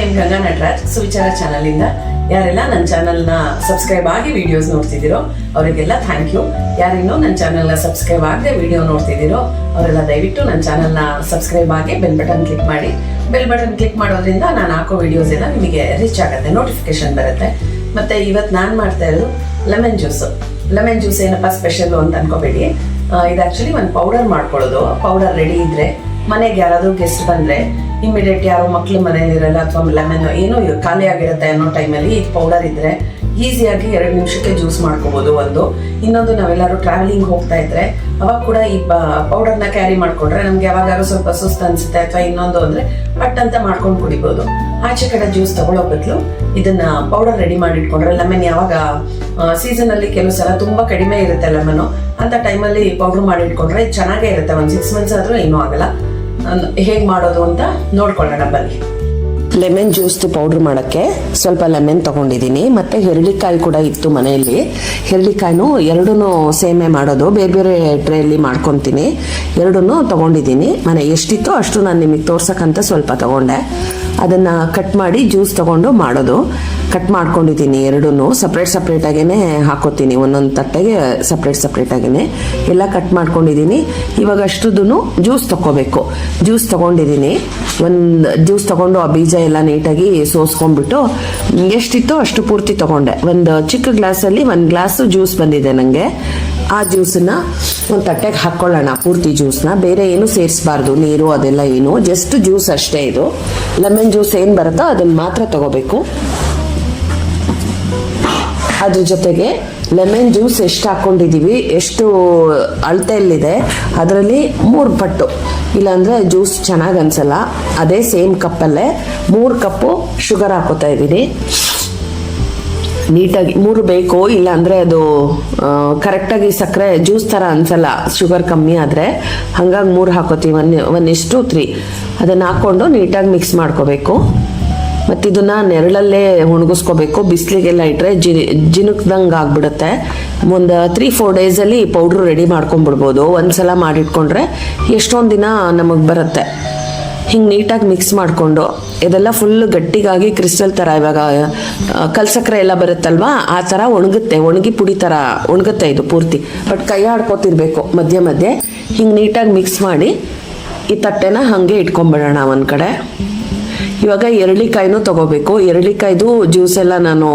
ನಿಮ್ ಗಂಗಾ ನಟರಾಜ್ ಸುವಿಚಾರ ಚಾನಲ್ ಇಂದ ಯಾರೆಲ್ಲ ನನ್ನ ಚಾನಲ್ನ ಸಬ್ಸ್ಕ್ರೈಬ್ ಆಗಿ ವಿಡಿಯೋಸ್ ನೋಡ್ತಿದ್ದೀರೋ, ಅವರಿಗೆಲ್ಲ ಥ್ಯಾಂಕ್ ಯು ಯಾರಿನ್ನೂ ನನ್ನ ಚಾನಲ್ನ ಸಬ್ಸ್ಕ್ರೈಬ್ ಆಗದೆ ವಿಡಿಯೋ ನೋಡ್ತಿದ್ದೀರೋ, ಅವರೆಲ್ಲ ದಯವಿಟ್ಟು ನನ್ನ ಚಾನಲ್ನ ಸಬ್ಸ್ಕ್ರೈಬ್ ಆಗಿ ಬೆಲ್ ಬಟನ್ ಕ್ಲಿಕ್ ಮಾಡಿ. ಬೆಲ್ ಬಟನ್ ಕ್ಲಿಕ್ ಮಾಡೋದ್ರಿಂದ ನಾನು ಹಾಕೋ ವಿಡಿಯೋಸ್ ಎಲ್ಲ ನಿಮಗೆ ರೀಚ್ ಆಗುತ್ತೆ ನೋಟಿಫಿಕೇಶನ್ ಬರುತ್ತೆ. ಮತ್ತೆ ಇವತ್ತು ನಾನು ಮಾಡ್ತಾ ಇರೋದು ಲೆಮನ್ ಜ್ಯೂಸ್ ಲೆಮನ್ ಜ್ಯೂಸ್ ಏನಪ್ಪ ಸ್ಪೆಷಲ್ ಅಂತ ಅನ್ಕೋಬೇಡಿ. ಇದು ಆಕ್ಚುಲಿ ಒಂದು ಪೌಡರ್ ಮಾಡ್ಕೊಳ್ಳೋದು. ಪೌಡರ್ ರೆಡಿ ಇದ್ರೆ ಮನೆಗೆ ಯಾರಾದರೂ ಗೆಸ್ಟ್ ಬಂದ್ರೆ ಇಮಿಡಿಯೇಟ್ ಯಾರು ಮಕ್ಳು ಮನೇಲಿ ಇರಲ್ಲ ಅಥವಾ ಲೆಮನ್ ಏನೋ ಖಾಲಿ ಆಗಿರುತ್ತೆ ಅನ್ನೋ ಟೈಮಲ್ಲಿ ಇದು ಪೌಡರ್ ಇದ್ರೆ ಈಸಿಯಾಗಿ ಎರಡು ನಿಮಿಷಕ್ಕೆ ಜ್ಯೂಸ್ ಮಾಡ್ಕೋಬೋದು ಒಂದು. ಇನ್ನೊಂದು ನಾವೆಲ್ಲರೂ ಟ್ರಾವೆಲಿಂಗ್ ಹೋಗ್ತಾ ಇದ್ರೆ, ಅವಾಗ ಕೂಡ ಈ ಪೌಡರ್ನ ಕ್ಯಾರಿ ಮಾಡ್ಕೊಂಡ್ರೆ ನಮ್ಗೆ ಯಾವಾಗಾದ್ರೂ ಸ್ವಲ್ಪ ಸುಸ್ತು ಅನ್ಸುತ್ತೆ ಅಥವಾ ಇನ್ನೊಂದು ಅಂದ್ರೆ ಪಟ್ ಅಂತ ಮಾಡ್ಕೊಂಡು ಕುಡಿಬೋದು. ಆಚೆ ಕಡೆ ಜ್ಯೂಸ್ ತಗೊಳ್ಳೋ ಬದಲು ಇದನ್ನ ಪೌಡರ್ ರೆಡಿ ಮಾಡಿ ಇಟ್ಕೊಂಡ್ರೆ ಲೆಮನ್ ಯಾವಾಗ ಸೀಸನ್ ಅಲ್ಲಿ ಕೆಲವು ಸಲ ತುಂಬಾ ಕಡಿಮೆ ಇರುತ್ತೆ ಲೆಮನ್ ಅಂತ ಟೈಮಲ್ಲಿ ಪೌಡರ್ ಮಾಡಿ ಇಟ್ಕೊಂಡ್ರೆ ಚೆನ್ನಾಗೇ ಇರುತ್ತೆ. ಒಂದು ಸಿಕ್ಸ್ ಮಂತ್ಸ್ ಆದ್ರೂ ಏನೂ ಆಗಲ್ಲ. ಹೇಗೆ ಮಾಡೋದು ಅಂತ ನೋಡ್ಕೊಳ್ಳೋಣ, ಬನ್ನಿ. ಲೆಮನ್ ಜ್ಯೂಸ್ ಪೌಡ್ರ್ ಮಾಡೋಕ್ಕೆ ಸ್ವಲ್ಪ ಲೆಮನ್ ತೊಗೊಂಡಿದ್ದೀನಿ. ಮತ್ತು ಹೆರಳಿಕಾಯಿ ಕೂಡ ಇತ್ತು ಮನೆಯಲ್ಲಿ. ಹೆರಳಿಕಾಯಿನೂ ಎರಡೂ ಸೇಮೆ ಮಾಡೋದು. ಬೇರೆ ಬೇರೆ ಟ್ರೇಯಲ್ಲಿ ಮಾಡ್ಕೊತೀನಿ. ಎರಡೂ ತೊಗೊಂಡಿದ್ದೀನಿ. ಮನೆ ಎಷ್ಟಿತ್ತೋ ಅಷ್ಟು ನಾನು ನಿಮಗೆ ತೋರ್ಸೋಕ್ಕಂತ ಸ್ವಲ್ಪ ತೊಗೊಂಡೆ. ಅದನ್ನು ಕಟ್ ಮಾಡಿ ಜ್ಯೂಸ್ ತಗೊಂಡು ಮಾಡೋದು. ಕಟ್ ಮಾಡ್ಕೊಂಡಿದ್ದೀನಿ ಎರಡೂ ಸಪ್ರೇಟ್ ಸಪ್ರೇಟಾಗೇ ಹಾಕೋತೀನಿ. ಒಂದೊಂದು ತಟ್ಟೆಗೆ ಸಪ್ರೇಟ್ ಸಪ್ರೇಟಾಗೇ ಎಲ್ಲ ಕಟ್ ಮಾಡ್ಕೊಂಡಿದ್ದೀನಿ. ಇವಾಗ ಅಷ್ಟುದೂ ಜ್ಯೂಸ್ ತಗೋಬೇಕು ಜ್ಯೂಸ್ ತಗೊಂಡಿದ್ದೀನಿ. ಒಂದು ಜ್ಯೂಸ್ ತಗೊಂಡು ಆ ಬೀಜ ಎಲ್ಲ ನೀಟಾಗಿ ಸೋಸ್ಕೊಂಡ್ಬಿಟ್ಟು ಎಷ್ಟಿತ್ತೋ ಅಷ್ಟು ಪೂರ್ತಿ ತಗೊಂಡೆ. ಒಂದು ಚಿಕ್ಕ ಗ್ಲಾಸಲ್ಲಿ ಒಂದು ಗ್ಲಾಸ್ ಜ್ಯೂಸ್ ಬಂದಿದೆ ನನಗೆ ಆ ಜ್ಯೂಸನ್ನ ಒಂದು ತಟ್ಟೆಗೆ ಹಾಕ್ಕೊಳ್ಳೋಣ ಪೂರ್ತಿ ಜ್ಯೂಸ್ನ ಬೇರೆ ಏನು ಸೇರಿಸಬಾರ್ದು. ನೀರು ಅದೆಲ್ಲ ಏನು. ಜಸ್ಟ್ ಜ್ಯೂಸ್ ಅಷ್ಟೇ ಇದು. ಲೆಮನ್ ಜ್ಯೂಸ್ ಏನು ಬರುತ್ತೋ ಅದನ್ನು ಮಾತ್ರ ತಗೋಬೇಕು. ಅದ್ರ ಜೊತೆಗೆ ಲೆಮನ್ ಜ್ಯೂಸ್ ಎಷ್ಟು ಹಾಕ್ಕೊಂಡಿದ್ದೀವಿ ಎಷ್ಟು ಅಳತೆಯಲ್ಲಿದೆ, ಅದರಲ್ಲಿ ಮೂರು ಪಟ್ಟು. ಇಲ್ಲಾಂದರೆ ಜ್ಯೂಸ್ ಚೆನ್ನಾಗಿ ಅನ್ಸಲ್ಲ. ಅದೇ ಸೇಮ್ ಕಪ್ಪಲ್ಲೇ ಮೂರು ಕಪ್ಪು ಶುಗರ್ ಹಾಕೋತಾ ಇದ್ದೀನಿ ನೀಟಾಗಿ ಮೂರು ಬೇಕು ಇಲ್ಲ ಅಂದ್ರೆ ಅದು ಕರೆಕ್ಟಾಗಿ ಸಕ್ಕರೆ ಜ್ಯೂಸ್ ಥರ ಅನ್ಸಲ್ಲ ಶುಗರ್ ಕಮ್ಮಿ ಆದರೆ. ಹಂಗಾಗಿ ಮೂರು ಹಾಕೋತೀವಿ, ಒನ್ ಒನ್ ಇಷ್ಟು ತ್ರೀ ಅದನ್ನು ಹಾಕ್ಕೊಂಡು ನೀಟಾಗಿ ಮಿಕ್ಸ್ ಮಾಡ್ಕೋಬೇಕು. ಮತ್ತೆ ಇದನ್ನ ನೆರಳಲ್ಲೇ ಒಣಗಿಸ್ಕೋಬೇಕು. ಬಿಸಿಲಿಗೆಲ್ಲ ಇಟ್ಟರೆ ಜಿ ಜಿನುಕ್ದಂಗೆ ಆಗ್ಬಿಡುತ್ತೆ. ಒಂದು ತ್ರೀ ಫೋರ್ ಡೇಸಲ್ಲಿ ಪೌಡ್ರ್ ರೆಡಿ ಮಾಡ್ಕೊಂಬಿಡ್ಬೋದು ಒಂದ್ಸಲ ಮಾಡಿಟ್ಕೊಂಡ್ರೆ ಎಷ್ಟೊಂದು ದಿನ ನಮಗೆ ಬರುತ್ತೆ. ಹಿಂಗೆ ನೀಟಾಗಿ ಮಿಕ್ಸ್ ಮಾಡಿಕೊಂಡು, ಇದೆಲ್ಲ ಫುಲ್ ಗಟ್ಟಿಗಾಗಿ ಕ್ರಿಸ್ಟಲ್ ಥರ ಇವಾಗ ಕಲ್ಸಕ್ರೆ ಎಲ್ಲ ಬರುತ್ತಲ್ವಾ? ಆ ಥರ ಒಣಗುತ್ತೆ, ಒಣಗಿ ಪುಡಿ ಥರ ಒಣಗುತ್ತೆ ಇದು ಪೂರ್ತಿ. ಬಟ್ ಕೈ ಆಡ್ಕೋತಿರ್ಬೇಕು ಮಧ್ಯೆ ಮಧ್ಯೆ. ಹಿಂಗೆ ನೀಟಾಗಿ ಮಿಕ್ಸ್ ಮಾಡಿ, ಈ ತಟ್ಟೆನ ಹಾಗೆ ಇಟ್ಕೊಂಬಿಡೋಣ ಒಂದು ಕಡೆ. ಇವಾಗ ಎರಳಿಕಾಯಿನೂ ತಗೋಬೇಕು. ಎರಳಿಕಾಯ್ದು ಜ್ಯೂಸ್ ಎಲ್ಲ ನಾನು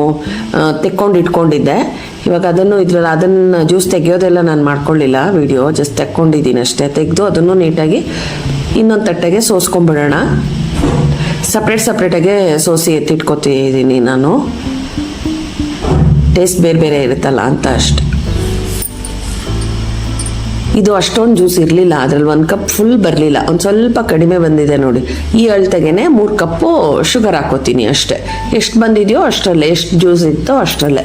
ತೆಕ್ಕೊಂಡು ಇಟ್ಕೊಂಡಿದ್ದೆ. ಇವಾಗ ಅದನ್ನು ಇದ್ರಲ್ಲಿ ಅದನ್ನು ಜ್ಯೂಸ್ ತೆಗೆಯೋದೆಲ್ಲ ನಾನು ಮಾಡ್ಕೊಳ್ಳಿಲ್ಲ ವಿಡಿಯೋ ಜಸ್ಟ್ ತೆಕ್ಕೊಂಡಿದ್ದೀನಿ ಅಷ್ಟೇ. ತೆಗೆದು ಅದನ್ನು ನೀಟಾಗಿ ಇನ್ನೊಂದು ತಟ್ಟೆಗೆ ಸೋಸ್ಕೊಂಡ್ಬಿಡೋಣ. ಸಪ್ರೇಟ್ ಸಪ್ರೇಟಾಗೆ ಸೋಸಿ ಎತ್ತಿಟ್ಕೊತಿದ್ದೀನಿ ನಾನು. ಟೇಸ್ಟ್ ಬೇರೆ ಬೇರೆ ಇರುತ್ತಲ್ಲ ಅಂತ ಅಷ್ಟೆ. ಇದು ಅಷ್ಟೊಂದು ಜ್ಯೂಸ್ ಇರಲಿಲ್ಲ, ಅದ್ರಲ್ಲಿ ಒಂದು ಕಪ್ ಫುಲ್ ಬರಲಿಲ್ಲ. ಒಂದು ಸ್ವಲ್ಪ ಕಡಿಮೆ ಬಂದಿದೆ ನೋಡಿ. ಈ ಅಳತೆಗೆನೆ ಮೂರು ಕಪ್ಪು ಶುಗರ್ ಹಾಕೋತೀನಿ ಅಷ್ಟೇ. ಎಷ್ಟು ಬಂದಿದೆಯೋ ಅಷ್ಟರಲ್ಲೇ, ಎಷ್ಟು ಜ್ಯೂಸ್ ಇತ್ತೋ ಅಷ್ಟರಲ್ಲೇ.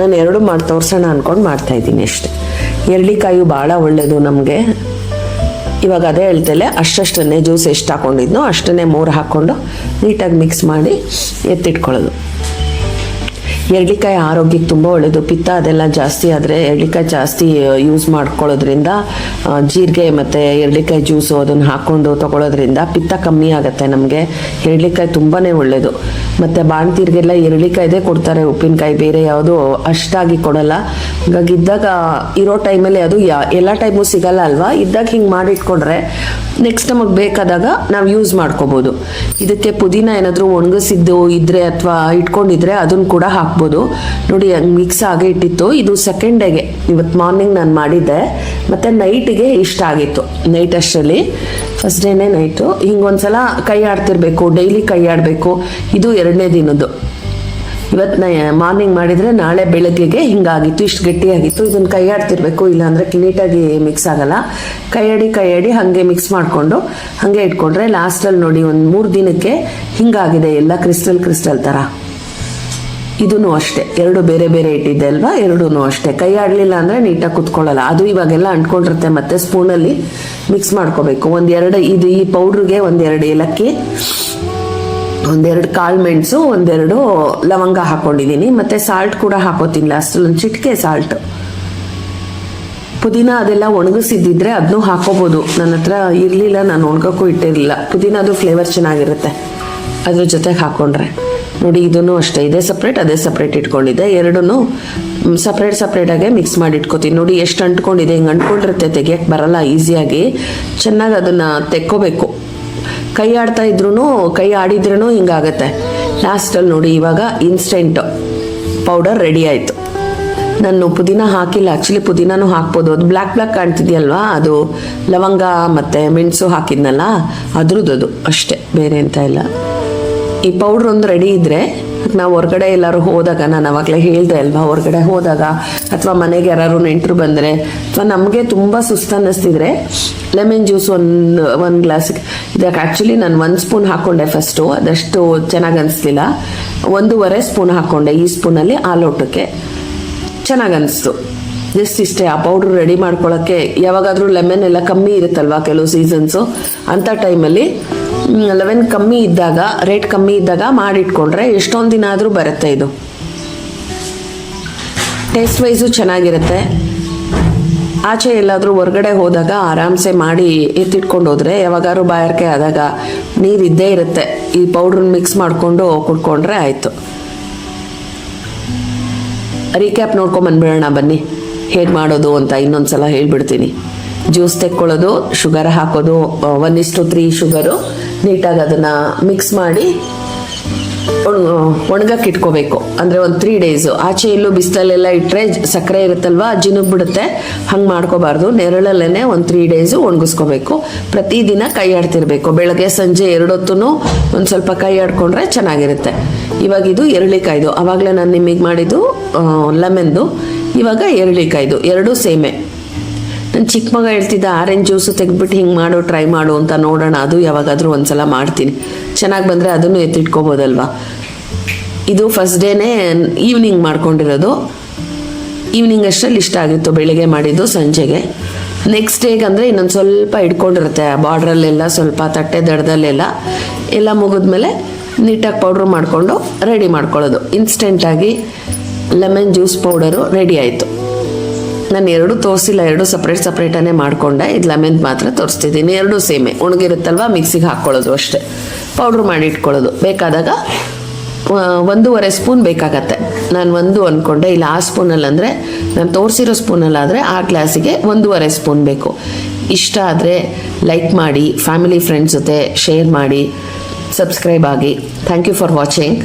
ನಾನು ಎರಡು ಮಾಡಿ ತೋರಿಸೋಣ ಅಂದ್ಕೊಂಡು ಮಾಡ್ತಾ ಅಷ್ಟೆ. ಎರಳಿಕಾಯಿ ಭಾಳ ಒಳ್ಳೆಯದು ನಮಗೆ. ಇವಾಗ ಅದೇ ಹೇಳ್ತಲ್ಲೇ ಅಷ್ಟಷ್ಟನ್ನೇ ಜ್ಯೂಸ್ ಎಷ್ಟು ಹಾಕೊಂಡಿದ್ನೋ ಅಷ್ಟನ್ನೇ ಮೂರು ಹಾಕ್ಕೊಂಡು ನೀಟಾಗಿ ಮಿಕ್ಸ್ ಮಾಡಿ ಎತ್ತಿಟ್ಕೊಳ್ಳೋದು. ಎರಳಿಕಾಯಿ ಆರೋಗ್ಯಕ್ಕೆ ತುಂಬ ಒಳ್ಳೆಯದು ಪಿತ್ತ ಅದೆಲ್ಲ ಜಾಸ್ತಿ ಆದರೆ ಎರಳಿಕಾಯಿ ಜಾಸ್ತಿ ಯೂಸ್ ಮಾಡ್ಕೊಳ್ಳೋದ್ರಿಂದ ಜೀರಿಗೆ ಮತ್ತು ಎರಳಿಕಾಯಿ ಜ್ಯೂಸು ಅದನ್ನು ಹಾಕ್ಕೊಂಡು ತಗೊಳ್ಳೋದ್ರಿಂದ ಪಿತ್ತ ಕಮ್ಮಿ ಆಗುತ್ತೆ ನಮಗೆ. ಎರಳಿಕಾಯಿ ತುಂಬಾ ಒಳ್ಳೆಯದು ಮತ್ತು ಬಾಣ್ತೀರಿಗೆಲ್ಲ ಎರಳಿಕಾಯ್ದೇ ಕೊಡ್ತಾರೆ, ಉಪ್ಪಿನಕಾಯಿ ಬೇರೆ ಯಾವುದು ಅಷ್ಟಾಗಿ ಕೊಡಲ್ಲ. ಹಾಗಾಗಿ ಇದ್ದಾಗ ಇರೋ ಟೈಮಲ್ಲಿ ಅದು ಯಾ, ಎಲ್ಲ ಟೈಮು ಸಿಗಲ್ಲ ಅಲ್ವಾ? ಇದ್ದಾಗ ಹಿಂಗೆ ಮಾಡಿಟ್ಕೊಂಡ್ರೆ ನೆಕ್ಸ್ಟ್ ನಮಗೆ ಬೇಕಾದಾಗ ನಾವು ಯೂಸ್ ಮಾಡ್ಕೋಬೋದು. ಇದಕ್ಕೆ ಪುದೀನ ಏನಾದರೂ ಒಣಗಿಸಿದ್ದು ಇದ್ರೆ ಅಥವಾ ಇಟ್ಕೊಂಡಿದ್ರೆ ಅದನ್ನು ಕೂಡ ಹಾಕ್ಬೋದು. ನೋಡಿ, ಹಂಗೆ ಮಿಕ್ಸ್ ಆಗಿ ಇಟ್ಟಿತ್ತು. ಇದು ಸೆಕೆಂಡ್ ಡೇಗೆ ಇವತ್ತು ಮಾರ್ನಿಂಗ್ ನಾನು ಮಾಡಿದ್ದೆ. ಮತ್ತು ನೈಟಿಗೆ ಇಷ್ಟ ಆಗಿತ್ತು. ನೈಟ್ ಅಷ್ಟರಲ್ಲಿ. ಫಸ್ಟ್ ಡೇನೇ ನೈಟು ಹಿಂಗೊಂದ್ಸಲ ಕೈ ಆಡ್ತಿರ್ಬೇಕು ಡೈಲಿ ಕೈ ಆಡಬೇಕು. ಇದು ಎರಡನೇ ದಿನದ್ದು. ಇವತ್ತು ನಾ ಮಾರ್ನಿಂಗ್ ಮಾಡಿದರೆ ನಾಳೆ ಬೆಳಗ್ಗೆಗೆ ಹಿಂಗಾಗಿತ್ತು, ಇಷ್ಟು ಗಟ್ಟಿಯಾಗಿತ್ತು. ಇದನ್ನು ಕೈ ಆಡ್ತಿರ್ಬೇಕು, ಇಲ್ಲಾಂದರೆ ಕ್ಲೀಟಾಗಿ ಮಿಕ್ಸ್ ಆಗಲ್ಲ. ಕೈಯಾಡಿ ಕೈಯಾಡಿ ಹಾಗೆ ಮಿಕ್ಸ್ ಮಾಡಿಕೊಂಡು, ಹಾಗೆ ಇಟ್ಕೊಂಡ್ರೆ ಲಾಸ್ಟಲ್ಲಿ ನೋಡಿ ಒಂದು ಮೂರು ದಿನಕ್ಕೆ ಹಿಂಗಾಗಿದೆ, ಎಲ್ಲ ಕ್ರಿಸ್ಟಲ್ ಕ್ರಿಸ್ಟಲ್ ಥರ ಇದೂ ಅಷ್ಟೇ. ಎರಡು ಬೇರೆ ಬೇರೆ ಇಟ್ಟಿದ್ದೆ ಅಲ್ವಾ? ಎರಡೂ ಅಷ್ಟೇ. ಕೈ ಆಡಲಿಲ್ಲ ಅಂದರೆ ನೀಟಾಗಿ ಕುತ್ಕೊಳ್ಳಲ್ಲ. ಅದು ಇವಾಗೆಲ್ಲ ಅಂಟ್ಕೊಂಡಿರುತ್ತೆ ಮತ್ತೆ ಸ್ಪೂನಲ್ಲಿ ಮಿಕ್ಸ್ ಮಾಡ್ಕೋಬೇಕು. ಒಂದೆರಡು, ಇದು ಈ ಪೌಡ್ರಿಗೆ ಒಂದೆರಡು ಏಲಕ್ಕಿ, ಒಂದೆರಡು ಕಾಳು ಮೆಣಸು, ಒಂದೆರಡು ಲವಂಗ ಹಾಕೊಂಡಿದ್ದೀನಿ. ಮತ್ತೆ ಸಾಲ್ಟ್ ಕೂಡ ಹಾಕೋತೀನಿ. ಲಾಸ್ಟ್ ಒಂದು ಚಿಟಿಕೆ ಸಾಲ್ಟ್ ಪುದೀನ ಅದೆಲ್ಲ ಒಣಗಿಸಿದ್ದಿದ್ರೆ ಅದನ್ನೂ ಹಾಕೋಬೋದು. ನನ್ನ ಹತ್ರ ಇರಲಿಲ್ಲ, ನಾನು ಒಣಗಕ್ಕೂ ಇಟ್ಟಿರಲಿಲ್ಲ. ಪುದೀನದು ಫ್ಲೇವರ್ ಚೆನ್ನಾಗಿರುತ್ತೆ. ಅದ್ರ ಜೊತೆಗೆ ಹಾಕ್ಕೊಂಡ್ರೆ ನೋಡಿ, ಇದನ್ನು ಅಷ್ಟೇ, ಇದೇ ಸಪ್ರೇಟ್ ಅದೇ ಸಪ್ರೇಟ್ ಇಟ್ಕೊಂಡಿದ್ದೆ. ಎರಡೂ ಸಪ್ರೇಟ್ ಸಪ್ರೇಟಾಗೆ ಮಿಕ್ಸ್ ಮಾಡಿ ಇಟ್ಕೋತೀನಿ. ನೋಡಿ, ಎಷ್ಟು ಅಂಟ್ಕೊಂಡಿದೆ, ಹಿಂಗೆ ಅಂಟ್ಕೊಂಡಿರುತ್ತೆ ತೆಗಿಯಕ್ಕೆ ಬರಲ್ಲ ಈಸಿಯಾಗಿ ಚೆನ್ನಾಗಿ ಅದನ್ನು ತೆಕ್ಕೋಬೇಕು. ಕೈ ಆಡ್ತಾ ಇದ್ರೂ ಕೈ ಆಡಿದ್ರೂ ಹಿಂಗಾಗತ್ತೆ ಲಾಸ್ಟಲ್ಲಿ ನೋಡಿ, ಇವಾಗ ಇನ್ಸ್ಟೆಂಟ್ ಪೌಡರ್ ರೆಡಿ ಆಯಿತು. ನಾನು ಪುದೀನ ಹಾಕಿಲ್ಲ. ಆ್ಯಕ್ಚುಲಿ ಪುದೀನೂ ಹಾಕ್ಬೋದು. ಅದು ಬ್ಲ್ಯಾಕ್ ಬ್ಲ್ಯಾಕ್ ಕಾಣ್ತಿದೆಯಲ್ವಾ? ಅದು ಲವಂಗ ಮತ್ತು ಮೆಣಸು ಹಾಕಿದ್ನಲ್ಲ ಅದ್ರದ್ದು ಅದು ಅಷ್ಟೇ, ಬೇರೆ ಅಂತ ಇಲ್ಲ. ಈ ಪೌಡ್ರ್ ಒಂದು ರೆಡಿ ಇದ್ದರೆ ನಾವು ಹೊರಗಡೆ ಎಲ್ಲರೂ ಹೋದಾಗ, ನಾನು ಅವಾಗಲೇ ಹೇಳ್ದೆ ಅಲ್ವಾ, ಹೊರಗಡೆ ಹೋದಾಗ ಅಥವಾ ಮನೆಗೆ ಯಾರು ನೆಂಟರು ಬಂದರೆ ಅಥವಾ ನಮಗೆ ತುಂಬ ಸುಸ್ತು ಅನ್ನಿಸ್ತಿದ್ರೆ ಲೆಮನ್ ಜ್ಯೂಸ್ ಒಂದು ಒಂದು ಗ್ಲಾಸಿಗೆ ಇದಕ್ಕೆ ಆ್ಯಕ್ಚುಲಿ ನಾನು ಒಂದು ಸ್ಪೂನ್ ಹಾಕ್ಕೊಂಡೆ ಫಸ್ಟು ಅದಷ್ಟು ಚೆನ್ನಾಗಿ ಅನಿಸ್ಲಿಲ್ಲ. ಒಂದೂವರೆ ಸ್ಪೂನ್ ಹಾಕ್ಕೊಂಡೆ ಈ ಸ್ಪೂನಲ್ಲಿ ಆ ಲೋಟಕ್ಕೆ ಚೆನ್ನಾಗಿ ಅನಿಸ್ತು. ಜಸ್ಟ್ ಇಷ್ಟೇ, ಆ ಪೌಡ್ರ್ ರೆಡಿ ಮಾಡ್ಕೊಳ್ಳೋಕ್ಕೆ ಯಾವಾಗಾದರೂ ಲೆಮನ್ ಎಲ್ಲ ಕಮ್ಮಿ ಇರುತ್ತಲ್ವಾ ಕೆಲವು ಸೀಸನ್ಸು ಅಂಥ ಟೈಮಲ್ಲಿ ಲೆಮನ್ ಕಮ್ಮಿ ಇದ್ದಾಗ ರೇಟ್ ಕಮ್ಮಿ ಇದ್ದಾಗ ಮಾಡಿಟ್ಕೊಂಡ್ರೆ ಎಷ್ಟೊಂದು ದಿನ ಆದರೂ ಬರುತ್ತೆ ಇದು. ಟೇಸ್ಟ್ ವೈಸು ಚೆನ್ನಾಗಿರುತ್ತೆ. ಆಚೆ ಎಲ್ಲಾದರೂ ಹೊರಗಡೆ ಹೋದಾಗ ಆರಾಮ್ಸೆ ಮಾಡಿ ಎತ್ತಿಟ್ಕೊಂಡು ಹೋದರೆ ಯಾವಾಗಾದ್ರೂ ಬಾಯಾರಿಕೆ ಆದಾಗ ನೀರು ಇದ್ದೇ ಇರುತ್ತೆ. ಈ ಪೌಡ್ರನ್ನ ಮಿಕ್ಸ್ ಮಾಡಿಕೊಂಡು ಕುಡ್ಕೊಂಡ್ರೆ ಆಯಿತು. ರೀಕ್ಯಾಪ್ ನೋಡ್ಕೊಂಬಂದ್ಬಿಡೋಣ ಬನ್ನಿ. ಹೇಗೆ ಮಾಡೋದು ಅಂತ ಇನ್ನೊಂದು ಸಲ ಹೇಳ್ಬಿಡ್ತೀನಿ. ಜ್ಯೂಸ್ ತೆಕ್ಕೊಳ್ಳೋದು, ಶುಗರ್ ಹಾಕೋದು ಒನ್ ಇಸ್ಟು ತ್ರೀ ಶುಗರು, ನೀಟಾಗಿ ಅದನ್ನು ಮಿಕ್ಸ್ ಮಾಡಿ ಒಣಗಕ್ಕೆ ಇಟ್ಕೋಬೇಕು. ಅಂದರೆ ಒಂದು ತ್ರೀ ಡೇಸು ಆಚೆ ಇಲ್ಲೂ ಬಿಸಿಲಲ್ಲೆಲ್ಲ ಇಟ್ಟರೆ ಸಕ್ಕರೆ ಇರುತ್ತಲ್ವಾ ಜಿನುಗ್ ಬಿಡುತ್ತೆ. ಹಂಗೆ ಮಾಡ್ಕೋಬಾರ್ದು. ನೆರಳಲ್ಲೇ ಒಂದು ತ್ರೀ ಡೇಸು ಒಣಗಿಸ್ಕೋಬೇಕು. ಪ್ರತಿದಿನ ಕೈ ಆಡ್ತಿರಬೇಕು ಬೆಳಗ್ಗೆ, ಸಂಜೆ ಎರಡೊತ್ತೂ ಒಂದು ಸ್ವಲ್ಪ ಕೈ ಆಡ್ಕೊಂಡ್ರೆ ಚೆನ್ನಾಗಿರುತ್ತೆ. ಇವಾಗ ಇದು ಎರಳಿಕಾಯ್ದು. ಆವಾಗಲೇ ನಾನು ನಿಮಗೆ ಮಾಡಿದ್ದು ಲೆಮನ್ದು ಇವಾಗ ಎರಳಿಕಾಯ್ದು. ಎರಡೂ ಸೇಮೆ. ನನ್ನ ಚಿಕ್ಕ ಮಗ ಹೇಳ್ತಿದ್ದ, ಆರೆಂಜ್ ಜ್ಯೂಸು ತೆಗೆದ್ಬಿಟ್ಟು ಹಿಂಗೆ ಮಾಡು ಟ್ರೈ ಮಾಡು ಅಂತ ನೋಡೋಣ, ಅದು ಯಾವಾಗಾದರೂ ಒಂದ್ಸಲ ಮಾಡ್ತೀನಿ. ಚೆನ್ನಾಗಿ ಬಂದರೆ ಅದನ್ನು ಎತ್ತಿಟ್ಕೋಬೋದಲ್ವಾ? ಇದು ಫಸ್ಟ್ ಡೇನೇ ಈವ್ನಿಂಗ್ ಮಾಡ್ಕೊಂಡಿರೋದು. ಈವ್ನಿಂಗ್ ಅಷ್ಟರಲ್ಲಿ ಇಷ್ಟ ಆಗಿತ್ತು ಬೆಳಿಗ್ಗೆ ಮಾಡಿದ್ದು ಸಂಜೆಗೆ. ನೆಕ್ಸ್ಟ್ ಡೇಗೆ ಅಂದರೆ ಇನ್ನೊಂದು ಸ್ವಲ್ಪ ಇಟ್ಕೊಂಡಿರುತ್ತೆ ಬಾರ್ಡ್ರಲ್ಲೆಲ್ಲ ಸ್ವಲ್ಪ ತಟ್ಟೆ ದಡದಲ್ಲೆಲ್ಲ. ಎಲ್ಲ ಮುಗಿದ್ಮೇಲೆ ನೀಟಾಗಿ ಪೌಡ್ರ್ ಮಾಡಿಕೊಂಡು ರೆಡಿ ಮಾಡ್ಕೊಳ್ಳೋದು. ಇನ್ಸ್ಟೆಂಟಾಗಿ ಲೆಮನ್ ಜ್ಯೂಸ್ ಪೌಡರು ರೆಡಿ ಆಯಿತು. ನಾನು ಎರಡು ತೋರಿಸಿಲ್ಲ, ಎರಡು ಸಪ್ರೇಟ್ ಸಪ್ರೇಟನ್ನೇ ಮಾಡಿಕೊಂಡೆ. ಇದು ಲೆಮನ್ ಮಾತ್ರ ತೋರಿಸ್ತಿದ್ದೀನಿ. ಎರಡು ಸೇಮೆ. ಒಣಗಿರುತ್ತಲ್ವಾ? ಮಿಕ್ಸಿಗೆ ಹಾಕ್ಕೊಳ್ಳೋದು ಅಷ್ಟೇ. ಪೌಡ್ರ್ ಮಾಡಿ ಇಟ್ಕೊಳ್ಳೋದು. ಬೇಕಾದಾಗ ಒಂದೂವರೆ ಸ್ಪೂನ್ ಬೇಕಾಗತ್ತೆ. ನಾನು ಒಂದು ಅಂದ್ಕೊಂಡೆ ಇಲ್ಲ ಆ ಸ್ಪೂನಲ್ಲಿ ಅಂದರೆ, ನಾನು ತೋರಿಸಿರೋ ಸ್ಪೂನಲ್ಲಾದರೆ ಆ ಗ್ಲಾಸಿಗೆ ಒಂದೂವರೆ ಸ್ಪೂನ್ ಬೇಕು. ಇಷ್ಟ ಆದರೆ ಲೈಕ್ ಮಾಡಿ ಫ್ಯಾಮಿಲಿ ಫ್ರೆಂಡ್ಸ್ ಜೊತೆ ಶೇರ್ ಮಾಡಿ ಸಬ್ಸ್ಕ್ರೈಬ್ ಆಗಿ. Thank you for watching